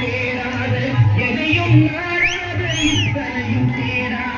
தேராத எதையும் நாடாத இத்தனையும் தேராத